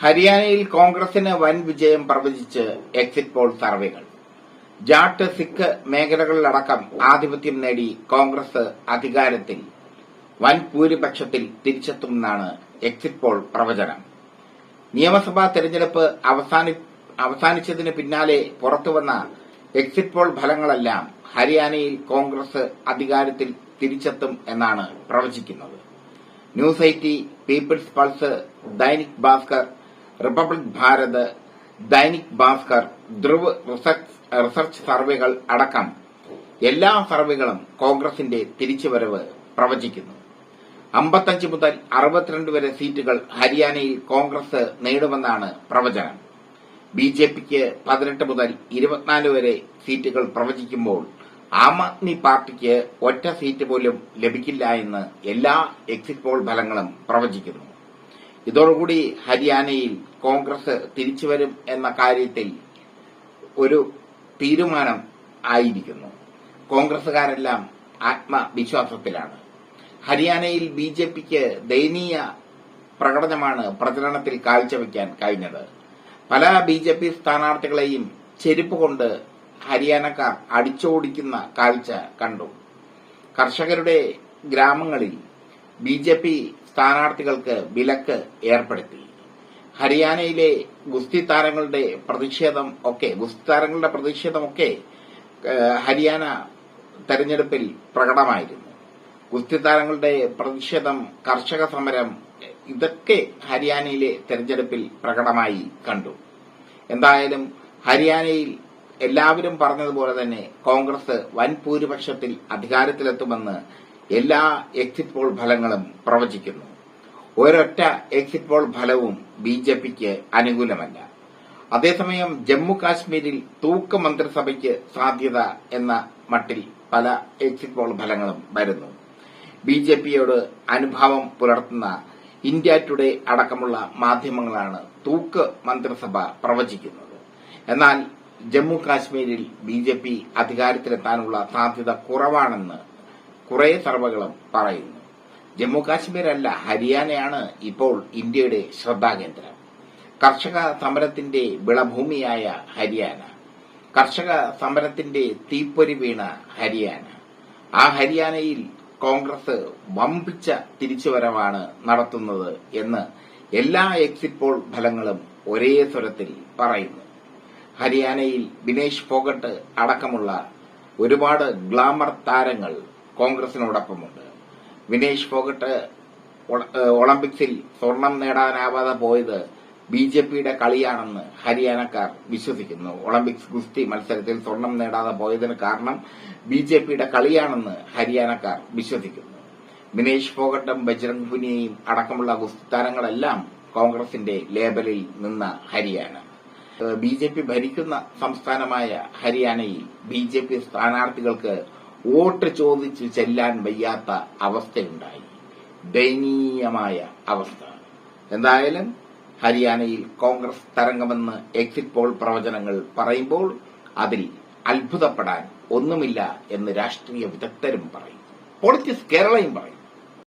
ഹരിയാനയിൽ കോൺഗ്രസിന് വൻ വിജയം പ്രവചിച്ച് എക്സിറ്റ് പോൾ സർവേകൾ. ജാട്ട് സിഖ് മേഖലകളിലടക്കം ആധിപത്യം നേടി കോൺഗ്രസ് അധികാരത്തിൽ വൻ ഭൂരിപക്ഷത്തിൽ തിരിച്ചെത്തുമെന്നാണ് എക്സിറ്റ് പോൾ പ്രവചനം. നിയമസഭാ തെരഞ്ഞെടുപ്പ് അവസാനി അവസാനിച്ചതിന് പിന്നാലെ പുറത്തുവന്ന എക്സിറ്റ് പോൾ ഫലങ്ങളെല്ലാം ഹരിയാനയിൽ കോൺഗ്രസ് അധികാരത്തിൽ തിരിച്ചെത്തും എന്നാണ് പ്രവചിക്കുന്നത്. News eighty peoples pulse Dainik Bhaskar Republic Bharat Dainik Bhaskar Dhruv research സർവേകൾ അടക്കം എല്ലാ സർവേകളും കോൺഗ്രസിന്റെ തിരിച്ചുവരവ് പ്രവചിക്കുന്നു. അമ്പത്തഞ്ച് മുതൽ അറുപത്തിരണ്ട് വരെ സീറ്റുകൾ ഹരിയാനയിൽ കോൺഗ്രസ് നേടുമെന്നാണ് പ്രവചനം. ബി ജെ പിക്ക് പതിനെട്ട് മുതൽ ഇരുപത്തിനാല് വരെ സീറ്റുകൾ പ്രവചിക്കുമ്പോൾ ആം ആദ്മി പാർട്ടിക്ക് ഒറ്റ സീറ്റ് പോലും ലഭിക്കില്ല എന്ന് എല്ലാ എക്സിറ്റ് പോൾ ഫലങ്ങളും പ്രവചിക്കുന്നു. ഇതോടുകൂടി ഹരിയാനയിൽ കോൺഗ്രസ് തിരിച്ചുവരും എന്ന കാര്യത്തിൽ ഒരു തീരുമാനം ആയിരിക്കുന്നു. കോൺഗ്രസുകാരെല്ലാം ആത്മവിശ്വാസത്തിലാണ്. ഹരിയാനയിൽ ബി ജെ പിക്ക് ദയനീയ പ്രകടനമാണ് പ്രചരണത്തിൽ കാഴ്ചവെക്കാൻ കഴിഞ്ഞത്. പല ബി ജെ പി സ്ഥാനാർത്ഥികളെയും ചെരുപ്പ് കൊണ്ട് ഹരിയാനക്കാർ അടിച്ചോടിക്കുന്ന കാഴ്ച കണ്ടു. കർഷകരുടെ ഗ്രാമങ്ങളിൽ ബി ജെ പി സ്ഥാനാർത്ഥികൾക്ക് വിലക്ക് ഏർപ്പെടുത്തി. ഹരിയാനയിലെ ഗുസ്തി താരങ്ങളുടെ പ്രതിഷേധം ഒക്കെ ഗുസ്തി താരങ്ങളുടെ പ്രതിഷേധമൊക്കെ ഹരിയാന തെരഞ്ഞെടുപ്പിൽ പ്രകടമായിരുന്നു. ഗുസ്തി താരങ്ങളുടെ പ്രതിഷേധം കർഷക സമരം ഇതൊക്കെ ഹരിയാനയിലെ തെരഞ്ഞെടുപ്പിൽ പ്രകടമായി കണ്ടു. എന്തായാലും ഹരിയാനയിൽ എല്ലാവരും പറഞ്ഞതുപോലെ തന്നെ കോൺഗ്രസ് വൻ ഭൂരിപക്ഷത്തിൽ അധികാരത്തിലെത്തുമെന്ന് എല്ലാ എക്സിറ്റ് പോൾ ഫലങ്ങളും പ്രവചിക്കുന്നു. ഒരൊറ്റ എക്സിറ്റ് പോൾ ഫലവും ബി ജെ പിക്ക് അനുകൂലമല്ല. അതേസമയം ജമ്മു കാശ്മീരിൽ തൂക്ക് മന്ത്രിസഭയ്ക്ക് സാധ്യത എന്ന മട്ടിൽ പല എക്സിറ്റ് പോൾ ഫലങ്ങളും വരുന്നു. ബി ജെ പിയോട് അനുഭാവം പുലർത്തുന്ന ഇന്ത്യ ടുഡേ അടക്കമുള്ള മാധ്യമങ്ങളാണ് തൂക്ക് മന്ത്രിസഭ പ്രവചിക്കുന്നത്. എന്നാൽ ജമ്മു കാശ്മീരിൽ ബി ജെ പി അധികാരത്തിലെത്താനുള്ള സാധ്യത കുറവാണെന്ന് കുറെ സർവകളും പറയുന്നു. ജമ്മു കാശ്മീരല്ല ഹരിയാനയാണ് ഇപ്പോൾ ഇന്ത്യയുടെ ശ്രദ്ധാകേന്ദ്രം. കർഷക സമരത്തിന്റെ വിളഭൂമിയായ ഹരിയാന. കർഷക സമരത്തിന്റെ തീപ്പൊരി വീണ ഹരിയാന. ആ ഹരിയാനയിൽ കോൺഗ്രസ് വമ്പിച്ച തിരിച്ചുവരവാണ് നടത്തുന്നത് എന്ന് എല്ലാ എക്സിറ്റ് പോൾ ഫലങ്ങളും ഒരേ സ്വരത്തിൽ പറയുന്നു. ഹരിയാനയിൽ വിനേഷ് ഫോഗട്ട് അടക്കമുള്ള ഒരുപാട് ഗ്ലാമർ താരങ്ങൾ കോൺഗ്രസിനോടൊപ്പമുണ്ട്. വിനേഷ് ഫോഗട്ട് ഒളിമ്പിക്സിൽ സ്വർണം നേടാനാവാതെ പോയത് ബി ജെ പിയുടെ കളിയാണെന്ന് ഹരിയാനക്കാർ വിശ്വസിക്കുന്നു. ഒളിമ്പിക്സ് ഗുസ്തി മത്സരത്തിൽ സ്വർണം നേടാതെ പോയതിന് കാരണം ബി ജെ പിയുടെ കളിയാണെന്ന് ഹരിയാനക്കാർ വിശ്വസിക്കുന്നു. വിനേഷ് ഫോഗട്ടും ബജ്രംഗ് പുനിയയും അടക്കമുള്ള ഗുസ്തി താരങ്ങളെല്ലാം കോൺഗ്രസിന്റെ ലേബലിൽ നിന്ന ഹരിയാന. ബി ജെ പി ഭരിക്കുന്ന സംസ്ഥാനമായ ഹരിയാനയിൽ ബി ജെ പി സ്ഥാനാർത്ഥികൾക്ക് വോട്ട് ചോദിച്ചു ചെല്ലാൻ വയ്യാത്ത അവസ്ഥയുണ്ടായി. ദയനീയമായ അവസ്ഥ. എന്തായാലും ഹരിയാനയിൽ കോൺഗ്രസ് തരംഗമെന്ന് എക്സിറ്റ് പോൾ പ്രവചനങ്ങൾ പറയുമ്പോൾ അതിൽ അത്ഭുതപ്പെടാൻ ഒന്നുമില്ല എന്ന് രാഷ്ട്രീയ വിദഗ്ധരും പറയും. പൊളിറ്റിക്സ് കേരളയും പറയും.